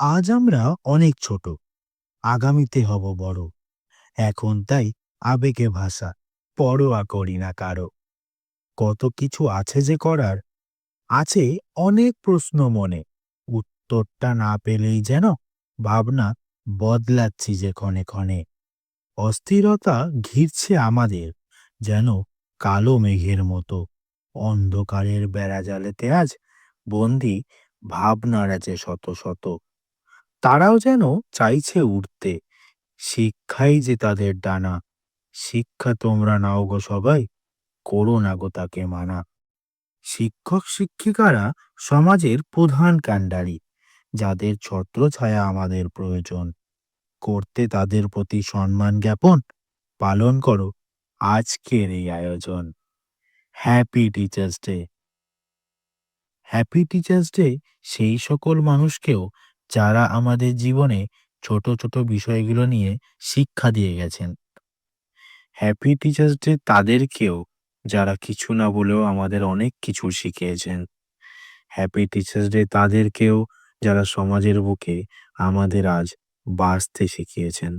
আজ আমরা অনেক ছোট, আগামীতে হব বড়। এখন তাই আবেগে ভাষা পরোয়া করি না কারও। কত কিছু আছে যে করার? আছে অনেক প্রশ্ন মনে। উত্তরটা না পেলেই যেন ভাবনা বদলাচ্ছি যে ক্ষণে ক্ষণে। অস্থিরতা ঘিরছে আমাদের, যেন কালো মেঘের মতো। অন্ধকারের বেড়াজালেতে আজ বন্দি, ভাবনার আছে শত শত। তারাও যেন চাইছে উঠতে শিক্ষাই যে তাদের ডানা, শিক্ষা তোমরা নাও গো সবাই, করো না গো তাকে মানা। শিক্ষক শিক্ষিকারা সমাজের প্রধান কাণ্ডারি, যাদের ছত্র ছায়া আমাদের প্রয়োজন। করতে তাদের প্রতি সম্মান জ্ঞাপন, পালন করো আজকের এই আয়োজন। Happy teachers day happy teachers day সেই সকল মানুষকেও যারা আমাদের জীবনে ছোট ছোট বিষয়গুলো নিয়ে শিক্ষা দিয়ে গেছেন। হ্যাপি টিচার্স ডে তাদেরকেও যারা কিছু না বলেও আমাদের অনেক কিছু শিখিয়েছেন। হ্যাপি টিচার্স ডে তাদেরকেও যারা সমাজের বুকে আমাদের আজ বাঁচতে শিখিয়েছেন।